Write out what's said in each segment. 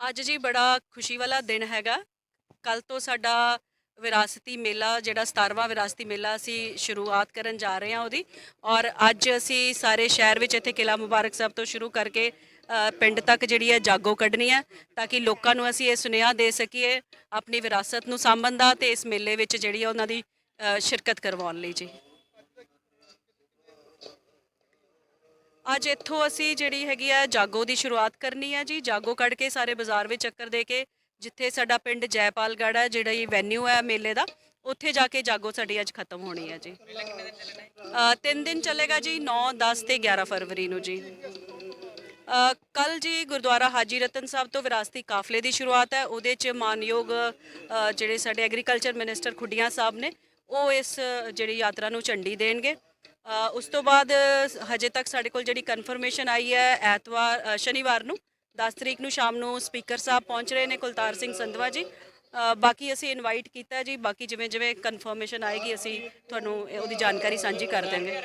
ਅੱਜ ਜੀ ਬੜਾ ਖੁਸ਼ੀ ਵਾਲਾ ਦਿਨ ਹੈਗਾ। ਕੱਲ ਤੋਂ ਸਾਡਾ ਵਿਰਾਸਤੀ ਮੇਲਾ, ਜਿਹੜਾ 17ਵਾਂ ਵਿਰਾਸਤੀ ਮੇਲਾ ਅਸੀਂ ਸ਼ੁਰੂਆਤ ਕਰਨ ਜਾ ਰਹੇ ਹਾਂ ਉਹਦੀ। ਔਰ ਅੱਜ ਅਸੀਂ ਸਾਰੇ ਸ਼ਹਿਰ ਵਿੱਚ ਇੱਥੇ ਕਿਲਾ ਮੁਬਾਰਕ ਸਾਹਿਬ ਤੋਂ ਸ਼ੁਰੂ ਕਰਕੇ ਪਿੰਡ ਤੱਕ ਜਿਹੜੀ ਹੈ ਜਾਗੋ ਕੱਢਣੀ ਹੈ ਤਾਂ ਕਿ ਲੋਕਾਂ ਨੂੰ ਅਸੀਂ ਇਹ ਸੁਨੇਹਾ ਦੇ ਸਕੀਏ ਆਪਣੀ ਵਿਰਾਸਤ ਨੂੰ ਸਾਂਭਣ ਦਾ ਤੇ ਇਸ ਮੇਲੇ ਵਿੱਚ ਜਿਹੜੀ ਹੈ ਉਹਨਾਂ ਦੀ ਸ਼ਿਰਕਤ ਕਰਵਾਉਣ ਲਈ ਜੀ। ਅੱਜ ਇੱਥੋਂ ਅਸੀਂ ਜਿਹੜੀ ਹੈਗੀ ਆ ਜਾਗੋ ਦੀ ਸ਼ੁਰੂਆਤ ਕਰਨੀ ਹੈ ਜੀ। ਜਾਗੋ ਕੱਢ ਕੇ ਸਾਰੇ ਬਾਜ਼ਾਰ ਵਿੱਚ ਚੱਕਰ ਦੇ ਕੇ ਜਿੱਥੇ ਸਾਡਾ ਪਿੰਡ ਜੈਪਾਲਗੜ੍ਹ ਹੈ, ਜਿਹੜਾ ਇਹ ਵੈਨਿਊ ਹੈ ਮੇਲੇ ਦਾ, ਉੱਥੇ ਜਾ ਕੇ ਜਾਗੋ ਸਾਡੀ ਅੱਜ ਖਤਮ ਹੋਣੀ ਹੈ ਜੀ। ਤਿੰਨ ਦਿਨ ਚੱਲੇਗਾ ਜੀ 9 10 ਤੇ 11 ਫਰਵਰੀ ਨੂੰ ਜੀ। ਕੱਲ ਜੀ ਗੁਰਦੁਆਰਾ ਹਾਜੀ ਰਤਨ ਸਾਹਿਬ ਤੋਂ ਵਿਰਾਸਤੀ ਕਾਫਲੇ ਦੀ ਸ਼ੁਰੂਆਤ ਹੈ। ਉਹਦੇ ਚ ਮਾਨਯੋਗ ਜਿਹੜੇ ਸਾਡੇ ਐਗਰੀਕਲਚਰ ਮਿਨਿਸਟਰ ਖੁੱਡੀਆਂ ਸਾਹਿਬ ਨੇ, ਉਹ ਇਸ ਜਿਹੜੀ ਯਾਤਰਾ ਨੂੰ ਝੰਡੀ ਦੇਣਗੇ। ਉਸ ਤੋਂ ਬਾਅਦ ਹਜੇ ਤੱਕ ਸਾਡੇ ਕੋਲ ਜਿਹੜੀ ਕਨਫਰਮੇਸ਼ਨ ਆਈ ਹੈ ਐਤਵਾਰ ਸ਼ਨੀਵਾਰ ਨੂੰ 10 ਤਰੀਕ ਨੂੰ ਸ਼ਾਮ ਨੂੰ ਸਪੀਕਰ ਸਾਹਿਬ ਪਹੁੰਚ ਰਹੇ ਨੇ ਕੁਲਤਾਰ ਸਿੰਘ ਸੰਧਵਾ ਜੀ। ਬਾਕੀ ਅਸੀਂ ਇਨਵਾਈਟ ਕੀਤਾ ਜੀ, ਬਾਕੀ ਜਿਵੇਂ ਜਿਵੇਂ ਕਨਫਰਮੇਸ਼ਨ ਆਏਗੀ, ਅਸੀਂ ਤੁਹਾਨੂੰ ਉਹਦੀ ਜਾਣਕਾਰੀ ਸਾਂਝੀ ਕਰ ਦਿਆਂਗੇ।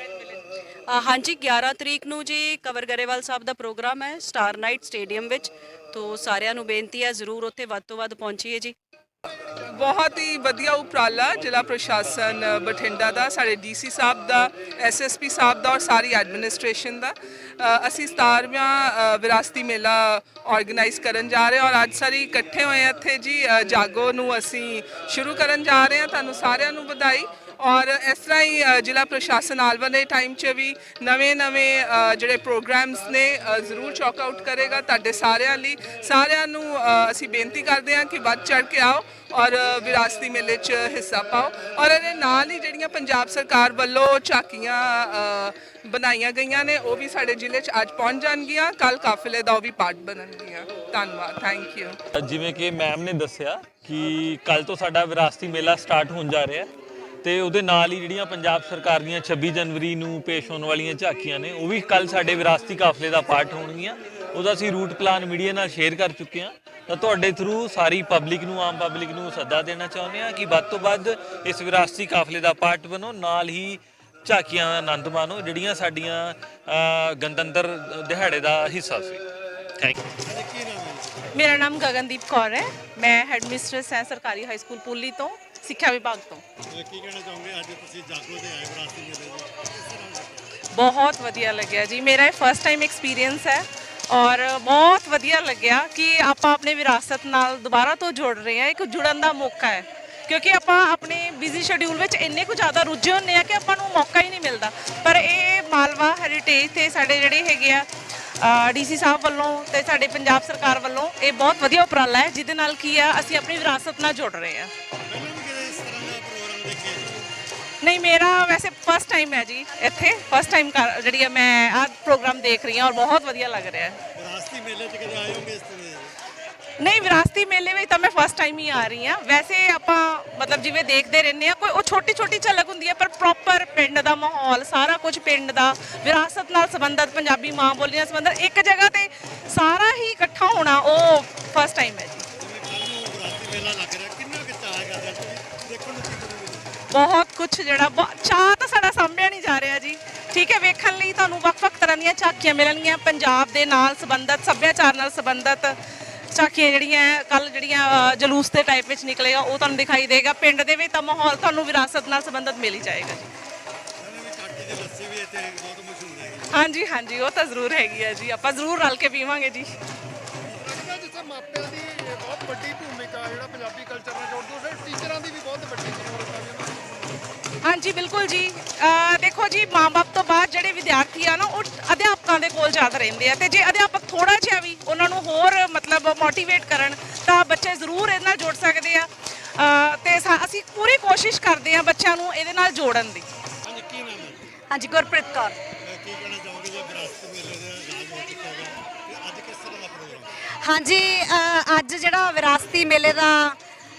ਹਾਂਜੀ 11 ਤਰੀਕ ਨੂੰ ਜੀ ਕਵਰ ਗਰੇਵਾਲ ਸਾਹਿਬ ਦਾ ਪ੍ਰੋਗਰਾਮ ਹੈ ਸਟਾਰ ਨਾਈਟ ਸਟੇਡੀਅਮ ਵਿੱਚ। ਤੋਂ ਸਾਰਿਆਂ ਨੂੰ ਬੇਨਤੀ ਹੈ ਜ਼ਰੂਰ ਉੱਥੇ ਵੱਧ ਤੋਂ ਵੱਧ ਪਹੁੰਚੀਏ ਜੀ। ਬਹੁਤ ਹੀ ਵਧੀਆ ਉਪਰਾਲਾ ਜ਼ਿਲ੍ਹਾ ਪ੍ਰਸ਼ਾਸਨ ਬਠਿੰਡਾ ਦਾ ਸਾਡੇ ਡੀਸੀ ਸਾਹਿਬ ਦਾ ਐਸਐਸਪੀ ਸਾਹਿਬ ਦਾ ਔਰ ਸਾਰੀ ਐਡਮਿਨਿਸਟ੍ਰੇਸ਼ਨ ਦਾ। ਅ, ਅਸੀਂ 17ਵਾਂ ਵਿਰਾਸਤੀ ਮੇਲਾ ਆਰਗੇਨਾਈਜ਼ ਕਰਨ ਜਾ ਰਹੇ ਹਾਂ ਔਰ ਅੱਜ ਸਾਰੀ ਇਕੱਠੇ ਹੋਏ ਹਾਂ ਇੱਥੇ ਜੀ। ਅ, ਜਾਗੋ ਨੂੰ ਅਸੀਂ ਸ਼ੁਰੂ ਕਰਨ ਜਾ ਰਹੇ ਹਾਂ। ਤੁਹਾਨੂੰ ਸਾਰਿਆਂ ਨੂੰ ਵਧਾਈ। ਔਰ ਇਸ ਤਰ੍ਹਾਂ ਹੀ ਅ, ਜ਼ਿਲ੍ਹਾ ਪ੍ਰਸ਼ਾਸਨ ਆਉਣ ਵਾਲੇ ਟਾਈਮ 'ਚ ਵੀ ਨਵੇਂ-ਨਵੇਂ ਅ, ਜਿਹੜੇ ਪ੍ਰੋਗਰਾਮਸ ਨੇ ਅ, ਜ਼ਰੂਰ ਚੌਕ ਆਊਟ ਕਰੇਗਾ ਤੁਹਾਡੇ ਸਾਰਿਆਂ ਲਈ। ਸਾਰਿਆਂ ਨੂੰ ਅ, ਅਸੀਂ ਬੇਨਤੀ ਕਰਦੇ ਹਾਂ ਕਿ ਵੱਧ ਚੜ ਕੇ ਆਓ ਔਰ ਅ, ਵਿਰਾਸਤੀ ਮੇਲੇ 'ਚ ਹਿੱਸਾ ਪਾਓ। ਔਰ ਇਹਦੇ ਨਾਲ ਹੀ ਜਿਹੜੀਆਂ ਪੰਜਾਬ ਸਰਕਾਰ ਵੱਲੋਂ ਝਾਕੀਆਂ ਅ, ਬਣਾਈਆਂ ਗਈਆਂ ਨੇ ਉਹ ਵੀ ਸਾਡੇ ਜ਼ਿਲ੍ਹੇ 'ਚ ਅੱਜ ਪਹੁੰਚ ਜਾਣਗੀਆਂ। ਕੱਲ ਕਾਫਲੇ ਦਾ ਉਹ ਵੀ ਪਾਰਟ ਬਣਨਗੀਆਂ। ਧੰਨਵਾਦ। ਥੈਂਕ ਯੂ ਜਿਵੇਂ ਕਿ ਮੈਮ ਨੇ ਦੱਸਿਆ ਕਿ ਕੱਲ ਤੋਂ ਸਾਡਾ ਵਿਰਾਸਤੀ ਮੇਲਾ ਸਟਾਰਟ ਹੋਣ ਜਾ ਰਿਹਾ ਹੈ। ਤੇ ਉਹਦੇ ਨਾਲ ਹੀ ਜਿਹੜੀਆਂ ਪੰਜਾਬ ਸਰਕਾਰ ਦੀਆਂ 26 ਜਨਵਰੀ ਨੂੰ ਪੇਸ਼ ਹੋਣ ਵਾਲੀਆਂ ਝਾਕੀਆਂ ਨੇ, ਉਹ ਵੀ ਕੱਲ ਸਾਡੇ ਵਿਰਾਸਤੀ ਕਾਫਲੇ ਦਾ ਪਾਰਟ ਹੋਣਗੀਆਂ। ਉਹਦਾ ਅਸੀਂ ਰੂਟ ਪਲਾਨ ਮੀਡੀਆ ਨਾਲ ਸ਼ੇਅਰ ਕਰ ਚੁੱਕੇ ਹਾਂ। ਤਾਂ ਤੁਹਾਡੇ ਥਰੂ ਸਾਰੀ ਪਬਲਿਕ ਨੂੰ, ਆਮ ਪਬਲਿਕ ਨੂੰ ਸੱਦਾ ਦੇਣਾ ਚਾਹੁੰਦੇ ਹਾਂ ਕਿ ਵੱਧ ਤੋਂ ਵੱਧ ਇਸ ਵਿਰਾਸਤੀ ਕਾਫਲੇ ਦਾ ਪਾਰਟ ਬਣੋ, ਨਾਲ ਹੀ ਝਾਕੀਆਂ ਦਾ ਆਨੰਦ ਮਾਣੋ, ਜਿਹੜੀਆਂ ਸਾਡੀਆਂ ਗਣਤੰਤਰ ਦਿਹਾੜੇ ਦਾ ਹਿੱਸਾ ਸੀ। ਥੈਂਕ ਯੂ ਮੇਰਾ ਨਾਮ ਗਗਨਦੀਪ ਕੌਰ ਹੈ। ਮੈਂ ਹੈਡ ਮਿਸਟਰਸ ਹਾਂ ਸਰਕਾਰੀ ਹਾਈ ਸਕੂਲ ਪੁੱਲੀ ਤੋਂ। ਸਿੱਖਿਆ ਵਿਭਾਗ ਤੋਂ। ਇਹ ਕੀ ਕਹਿਣਾ ਚਾਹੋਗੇ ਅੱਜ ਤੁਸੀਂ ਜਾਗੋ ਤੇ ਆਏ ਵਿਰਾਸਤੀ ਮੇਲੇ ਦੇ ਕਿਸ ਤਰ੍ਹਾਂ ਲੱਗਿਆ? ਬਹੁਤ ਵਧੀਆ ਲੱਗਿਆ ਜੀ। ਮੇਰਾ ਇਹ ਫਸਟ ਟਾਈਮ ਐਕਸਪੀਰੀਅੰਸ ਹੈ ਔਰ ਬਹੁਤ ਵਧੀਆ ਲੱਗਿਆ ਕਿ ਆਪਾਂ ਆਪਣੇ ਵਿਰਾਸਤ ਨਾਲ ਦੁਬਾਰਾ ਤੋਂ ਜੁੜ ਰਹੇ ਹਾਂ। ਇੱਕ ਜੁੜਨ ਦਾ ਮੌਕਾ ਹੈ। ਕਿਉਂਕਿ ਆਪਾਂ ਆਪਣੇ ਬਿਜ਼ੀ ਸ਼ਡਿਊਲ ਵਿੱਚ ਇੰਨੇ ਕੁ ਜ਼ਿਆਦਾ ਰੁੱਝੇ ਹੁੰਨੇ ਆ ਕਿ ਆਪਾਂ ਨੂੰ ਮੌਕਾ ਹੀ ਨਹੀਂ ਮਿਲਦਾ। ਪਰ ਇਹ ਮਾਲਵਾ ਹੈਰੀਟੇਜ ਤੇ ਸਾਡੇ ਜਿਹੜੇ ਹੈਗੇ ਆ ਡੀਸੀ ਸਾਹਿਬ ਵੱਲੋਂ ਤੇ ਸਾਡੇ ਪੰਜਾਬ ਸਰਕਾਰ ਵੱਲੋਂ ਇਹ ਬਹੁਤ ਵਧੀਆ ਉਪਰਾਲਾ ਹੈ ਜਿਹਦੇ ਨਾਲ ਕੀ ਆ ਅਸੀਂ ਆਪਣੀ ਵਿਰਾਸਤ ਨਾਲ ਜੁੜ ਰਹੇ ਹਾਂ। ਨਹੀਂ ਮੇਰਾ ਵੈਸੇ ਫਸਟ ਟਾਈਮ ਹੈ ਜੀ ਇੱਥੇ। ਫਸਟ ਟਾਈਮ ਜਿਹੜੀ ਹੈ ਮੈਂ ਆਹ ਪ੍ਰੋਗਰਾਮ ਦੇਖ ਰਹੀ ਹਾਂ ਔਰ ਬਹੁਤ ਵਧੀਆ ਲੱਗ ਰਿਹਾ ਹੈ। ਵਿਰਾਸਤੀ ਮੇਲੇ 'ਚ ਕਦੇ ਆਏ ਹੋਗੇ ਇਸ ਤਰ੍ਹਾਂ ਨਹੀਂ ਵਿਰਾਸਤੀ ਮੇਲੇ ਵਿੱਚ ਤਾਂ ਮੈਂ ਫਸਟ ਟਾਈਮ ਹੀ ਆ ਰਹੀ ਹਾਂ। ਵੈਸੇ ਆਪਾਂ ਮਤਲਬ ਜਿਵੇਂ ਦੇਖਦੇ ਰਹਿੰਦੇ ਆ ਕੋਈ ਉਹ ਛੋਟੀ ਛੋਟੀ ਝਲਕ ਹੁੰਦੀ ਹੈ ਪਰ ਪ੍ਰੋਪਰ ਪਿੰਡ ਦਾ ਮਾਹੌਲ ਸਾਰਾ ਕੁਝ ਪਿੰਡ ਦਾ ਵਿਰਾਸਤ ਨਾਲ ਸੰਬੰਧਿਤ ਪੰਜਾਬੀ ਮਾਂ ਬੋਲੀ ਨਾਲ ਸੰਬੰਧਿਤ ਇੱਕ ਜਗ੍ਹਾ ਤੇ ਸਾਰਾ ਹੀ ਇਕੱਠਾ ਹੋਣਾ ਉਹ ਫਸਟ ਟਾਈਮ ਹੈ ਜੀ। ਜਿਵੇਂ ਕੱਲ ਨੂੰ ਵਿਰਾਸਤੀ ਮੇਲਾ ਲੱਗ ਬਹੁਤ ਕੁਝ ਜਿਹੜਾ ਬਹੁਤ- ਤਾਂ ਸਾਡਾ ਸਾਂਭਿਆ ਨਹੀਂ ਜਾ ਰਿਹਾ ਜੀ। ਠੀਕ ਹੈ, ਵੇਖਣ ਲਈ ਤੁਹਾਨੂੰ ਵੱਖ-ਵੱਖ ਤਰ੍ਹਾਂ ਦੀਆਂ ਝਾਕੀਆਂ ਮਿਲਣਗੀਆਂ। ਪੰਜਾਬ ਦੇ ਨਾਲ ਸੰਬੰਧਿਤ, ਸੱਭਿਆਚਾਰ ਨਾਲ ਸੰਬੰਧਿਤ ਝਾਕੀਆਂ ਜਿਹੜੀਆਂ ਕੱਲ ਜਿਹੜੀਆਂ ਜਲੂਸ ਦੇ ਟਾਈਪ ਵਿੱਚ ਨਿਕਲੇਗਾ ਉਹ ਤੁਹਾਨੂੰ ਦਿਖਾਈ ਦੇਗਾ। ਪਿੰਡ ਦੇ ਵਿੱਚ ਤਾਂ ਮਾਹੌਲ ਤੁਹਾਨੂੰ ਵਿਰਾਸਤ ਨਾਲ ਸੰਬੰਧਿਤ ਮਿਲ ਹੀ ਜਾਏਗਾ ਜੀ। ਹਾਂਜੀ ਹਾਂਜੀ, ਉਹ ਤਾਂ ਜ਼ਰੂਰ ਹੈਗੀ ਆ ਜੀ। ਆਪਾਂ ਜ਼ਰੂਰ ਰਲ ਕੇ ਪੀਵਾਂਗੇ ਜੀ। ਜਿੱਥੇ ਮਾਪਿਆਂ ਦੀ ਬਹੁਤ ਵੱਡੀ ਭੂਮਿਕਾ ਜਿਹੜਾ ਪੰਜਾਬੀ ਕਲਚਰ ਹਾਂਜੀ ਬਿਲਕੁਲ ਜੀ। ਦੇਖੋ ਜੀ ਮਾਂ-ਬਾਪ ਤੋਂ ਬਾਅਦ ਜਿਹੜੇ ਵਿਦਿਆਰਥੀ ਆ ਨਾ ਉਹ ਅਧਿਆਪਕਾਂ ਦੇ ਕੋਲ ਜ਼ਿਆਦਾ ਰਹਿੰਦੇ ਆ। ਤੇ ਜੇ ਅਧਿਆਪਕ ਥੋੜਾ ਜਿਹਾ ਵੀ ਉਹਨਾਂ ਨੂੰ ਹੋਰ ਮਤਲਬ ਮੋਟੀਵੇਟ ਕਰਨ ਤਾਂ ਬੱਚੇ ਜ਼ਰੂਰ ਇਹਦੇ ਨਾਲ ਜੁੜ ਸਕਦੇ ਆ। ਤੇ ਅਸੀਂ ਪੂਰੀ ਕੋਸ਼ਿਸ਼ ਕਰਦੇ ਆ ਬੱਚਿਆਂ ਨੂੰ ਇਹਦੇ ਨਾਲ ਜੋੜਨ ਦੀ। ਹਾਂਜੀ ਕੀ ਨਾਮ ਹੈ? ਜੀ? ਹਾਂਜੀ ਗੁਰਪ੍ਰੀਤ ਕੌਰ। ਅਹ ਕੀ ਕਹਿਣਾ ਚਾਹੋਗੇ ਜੀ ਵਿਰਾਸਤੀ ਮੇਲੇ ਦਾ ਆਗਾਜ਼ ਹੋ ਚੁੱਕਾ ਹੈ ਤੇ ਅੱਜ ਕਿਸ ਤਰ੍ਹਾਂ ਦਾ ਪ੍ਰੋਗਰਾਮ? ਹਾਂਜੀ ਅ, ਅੱਜ ਜਿਹੜਾ ਵਿਰਾਸਤੀ ਮੇਲੇ ਦਾ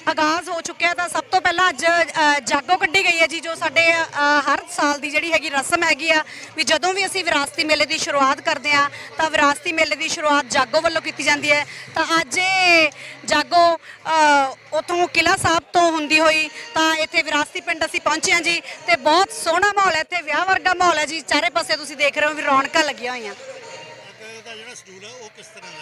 ਆਗਾਜ਼ ਹੋ ਚੁੱਕਿਆ ਤਾਂ ਸਭ ਤੋਂ ਪਹਿਲਾਂ ਅੱਜ ਜਾਗੋ ਕੱਢੀ ਗਈ ਹੈ ਜੀ ਜੋ ਸਾਡੇ ਹਰ ਸਾਲ ਦੀ ਜਿਹੜੀ ਹੈਗੀ ਰਸਮ ਹੈਗੀ ਆ ਵੀ ਜਦੋਂ ਵੀ ਅਸੀਂ ਵਿਰਾਸਤੀ ਮੇਲੇ ਦੀ ਸ਼ੁਰੂਆਤ ਕਰਦੇ ਆ ਤਾਂ ਵਿਰਾਸਤੀ ਮੇਲੇ ਦੀ ਸ਼ੁਰੂਆਤ ਜਾਗੋ ਵੱਲੋਂ ਕੀਤੀ ਜਾਂਦੀ ਹੈ। ਤਾਂ ਅੱਜ ਇਹ ਜਾਗੋ ਅ, ਉੱਥੋਂ ਕਿਲਾ ਸਾਹਿਬ ਤੋਂ ਹੁੰਦੀ ਹੋਈ ਤਾਂ ਇੱਥੇ ਵਿਰਾਸਤੀ ਪਿੰਡ ਅਸੀਂ ਪਹੁੰਚੇ ਹਾਂ ਜੀ ਤੇ ਬਹੁਤ ਸੋਹਣਾ ਮਾਹੌਲ ਹੈ ਇੱਥੇ ਵਿਆਹ ਵਰਗਾ ਮਾਹੌਲ ਹੈ ਜੀ। ਚਾਰੇ ਪਾਸੇ ਤੁਸੀਂ ਦੇਖ ਰਹੇ ਹੋ ਵੀ ਰੌਣਕਾਂ ਲੱਗੀਆਂ ਹੋਈਆਂ। ਜਿਹੜਾ ਸ਼ਡਿਊਲ ਹੈ ਉਹ ਕਿਸ ਤਰ੍ਹਾਂ ਦਾ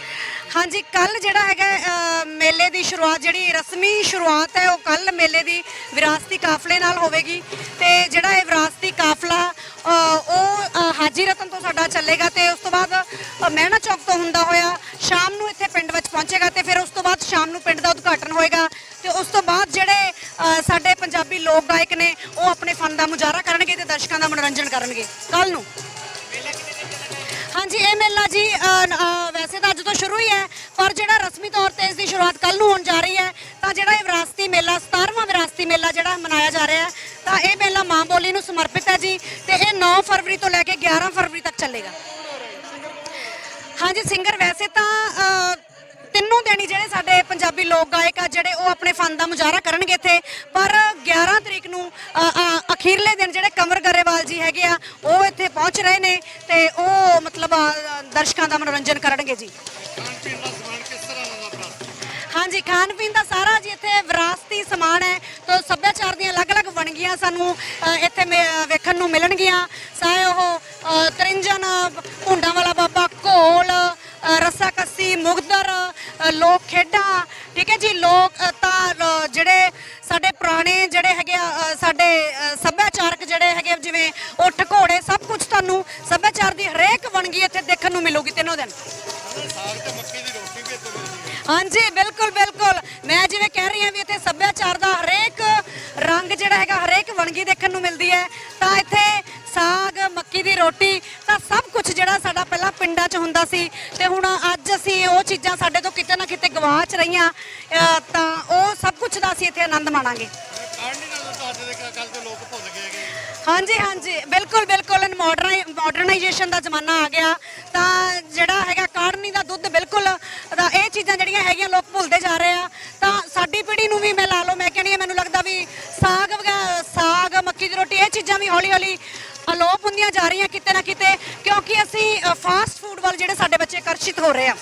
ਹਾਂਜੀ ਕੱਲ ਜਿਹੜਾ ਹੈਗਾ ਅ, ਮੇਲੇ ਦੀ ਸ਼ੁਰੂਆਤ ਜਿਹੜੀ ਰਸਮੀ ਸ਼ੁਰੂਆਤ ਹੈ ਉਹ ਕੱਲ ਮੇਲੇ ਦੀ ਵਿਰਾਸਤੀ ਕਾਫਲੇ ਨਾਲ ਹੋਵੇਗੀ। ਤੇ ਜਿਹੜਾ ਇਹ ਵਿਰਾਸਤੀ ਕਾਫਲਾ ਅ, ਉਹ ਅ, ਹਾਜੀ ਰਤਨ ਤੋਂ ਸਾਡਾ ਚੱਲੇਗਾ ਤੇ ਉਸ ਤੋਂ ਬਾਅਦ ਅ, ਮਹਿਣਾ ਚੌਕ ਤੋਂ ਹੁੰਦਾ ਹੋਇਆ ਸ਼ਾਮ ਨੂੰ ਇੱਥੇ ਪਿੰਡ ਵਿੱਚ ਪਹੁੰਚੇਗਾ ਤੇ ਫਿਰ ਉਸ ਤੋਂ ਬਾਅਦ ਸ਼ਾਮ ਨੂੰ ਪਿੰਡ ਦਾ ਉਦਘਾਟਨ ਹੋਏਗਾ। ਤੇ ਉਸ ਤੋਂ ਬਾਅਦ ਜਿਹੜੇ ਅ, ਸਾਡੇ ਪੰਜਾਬੀ ਲੋਕ ਗਾਇਕ ਨੇ ਉਹ ਆਪਣੇ ਫਨ ਦਾ ਮੁਜ਼ਾਹਰਾ ਕਰਨਗੇ ਤੇ ਦਰਸ਼ਕਾਂ ਦਾ ਮਨੋਰੰਜਨ ਕਰਨਗੇ। ਕੱਲ ਨੂੰ। ਹਾਂਜੀ ਇਹ ਮੇਲਾ ਜੀ ਅ, ਨ- ਅ, ਵੈਸੇ ਤਾਂ ਅੱਜ ਤੋਂ ਸ਼ੁਰੂ ਹੀ ਹੈ ਪਰ ਜਿਹੜਾ ਰਸਮੀ ਤੌਰ ਤੇ ਇਸ ਦੀ ਸ਼ੁਰੂਆਤ ਕੱਲ ਨੂੰ ਹੋਣ ਜਾ ਰਹੀ ਹੈ ਤਾਂ ਜਿਹੜਾ ਇਹ ਵਿਰਾਸਤੀ ਮੇਲਾ 17ਵਾਂ ਵਿਰਾਸਤੀ ਮੇਲਾ ਜਿਹੜਾ ਮਨਾਇਆ ਜਾ ਰਿਹਾ ਹੈ ਤਾਂ ਇਹ ਮੇਲਾ ਮਾਂ ਬੋਲੀ ਨੂੰ ਸਮਰਪਿਤ ਹੈ ਜੀ ਤੇ ਇਹ 9 ਫਰਵਰੀ ਤੋਂ ਲੈ ਕੇ 11 ਫਰਵਰੀ ਤੱਕ ਚੱਲੇਗਾ। ਹਾਂਜੀ ਸਿੰਗਰ ਵੈਸੇ ਤਾਂ ਅ, ਤਿੰਨੋਂ ਦਿਨ ਜਿਹੜੇ ਸਾਡੇ ਪੰਜਾਬੀ ਲੋਕ ਗਾਇਕ ਆ, ਜਿਹੜੇ ਉਹ ਆਪਣੇ ਫਨ ਦਾ ਮੁਜ਼ਾਹਰਾ ਕਰਨਗੇ ਇੱਥੇ। ਪਰ 11 ਤਰੀਕ ਨੂੰ ਅਖੀਰਲੇ ਦਿਨ ਜਿਹੜੇ ਕਮਰ ਗਰੇਵਾਲ ਜੀ ਹੈਗੇ ਆ, ਉਹ ਇੱਥੇ ਪਹੁੰਚ ਰਹੇ ਨੇ ਤੇ ਉਹ ਮਤਲਬ ਦਰਸ਼ਕਾਂ ਦਾ ਮਨੋਰੰਜਨ ਕਰਨਗੇ ਜੀ। ਹਾਂਜੀ, ਖਾਣ ਪੀਣ ਦਾ ਸਾਰਾ ਜੀ ਇੱਥੇ ਵਿਰਾਸਤੀ ਸਮਾਨ ਹੈ। ਤੋਂ ਸੱਭਿਆਚਾਰ ਦੀਆਂ ਅਲੱਗ-ਅਲੱਗ ਵਣਗੀਆਂ ਸਾਨੂੰ ਇੱਥੇ ਵੇਖਣ ਨੂੰ ਮਿਲਣਗੀਆਂ। ਚਾਹੇ ਉਹ ਲੋਕ ਖੇਡਾਂ ਠੀਕ ਹੈ ਜੀ? ਲੋਕ ਤਾਂ ਜਿਹੜੇ ਸਾਡੇ ਪੁਰਾਣੇ ਜਿਹੜੇ ਹੈਗੇ ਆ, ਸਾਡੇ ਸੱਭਿਆਚਾਰਕ ਜਿਹੜੇ ਹੈਗੇ ਜਿਵੇਂ ਉੱਠ ਘੋੜੇ ਸਭ ਕੁਝ ਤੁਹਾਨੂੰ ਸੱਭਿਆਚਾਰ ਦੀ ਹਰੇਕ ਵਣਗੀ ਇੱਥੇ ਦੇਖਣ ਨੂੰ ਮਿਲੂਗੀ ਤਿੰਨੋਂ ਦਿਨ। ਹਾਂਜੀ ਬਿਲਕੁਲ ਬਿਲਕੁਲ। ਮੈਂ ਜਿਵੇਂ ਕਹਿ ਰਹੀ ਹਾਂ ਵੀ ਇੱਥੇ ਸੱਭਿਆਚਾਰ ਦਾ ਹਰੇਕ ਰੰਗ ਜਿਹੜਾ ਹੈਗਾ ਹਰੇਕ ਵਣਗੀ ਦੇਖਣ ਨੂੰ ਮਿਲਦੀ ਹੈ। ਤਾਂ ਇੱਥੇ ਸਾਗ ਮੱਕੀ ਦੀ ਰੋਟੀ ਤਾਂ ਸਭ ਕੁਝ ਜਿਹੜਾ ਸਾਡਾ ਪਹਿਲਾਂ ਪਿੰਡਾਂ 'ਚ ਹੁੰਦਾ ਸੀ ਤੇ ਹੁਣ ਅੱਜ ਅਸੀਂ ਉਹ ਚੀਜ਼ਾਂ ਸਾਡੇ ਤੋਂ ਕਿਤੇ ਨਾ ਕਿਤੇ ਗਵਾਚ ਰਹੀਆਂ ਤਾਂ ਉਹ ਸਭ ਕੁਝ ਦਾ ਅਸੀਂ ਇੱਥੇ ਆਨੰਦ ਮਾਣਾਂਗੇ। ਕਾਰਨੀ ਨਾਲ ਤਾਂ ਅੱਜ ਦੇ ਕੱਲ ਦੇ ਲੋਕ ਭੁੱਲ ਗਏ ਹੈਗੇ। ਹਾਂਜੀ ਹਾਂਜੀ ਬਿਲਕੁਲ ਬਿਲਕੁਲ ਮਾਡਰਨਾਈਜੇਸ਼ਨ ਦਾ ਜ਼ਮਾਨਾ ਆ ਗਿਆ। ਤਾਂ ਜਿਹੜਾ ਹੈਗਾ ਕਾੜਨੀ ਦਾ ਦੁੱਧ ਬਿਲਕੁਲ ਤਾਂ ਇਹ ਚੀਜ਼ਾਂ ਜਿਹੜੀਆਂ ਹੈਗੀਆਂ ਲੋਕ ਭੁੱਲਦੇ ਜਾ ਰਹੇ ਆ। ਤਾਂ ਸਾਡੀ ਪੀੜ੍ਹੀ ਨੂੰ ਵੀ ਮੈਂ ਲਾ ਲਓ ਮੈਂ ਕਹਿੰਦੀ ਹਾਂ ਮੈਨੂੰ ਲੱਗਦਾ ਵੀ ਸਾਗ ਵਗੈ- ਸਾਗ ਮੱਕੀ ਦੀ ਰੋਟੀ ਇਹ ਚੀਜ਼ਾਂ ਵੀ ਹੌਲੀ ਹੌਲੀ ਅਲੋਪ ਹੁੰਦੀਆਂ ਜਾ ਰਹੀਆਂ ਕਿਤੇ ਨਾ ਕਿਤੇ, ਕਿਉਂਕਿ ਅਸੀਂ ਫਾਸਟ ਫੂਡ ਵੱਲ ਜਿਹੜੇ ਸਾਡੇ ਬੱਚੇ ਆਕਰਸ਼ਿਤ ਹੋ ਰਹੇ ਆ।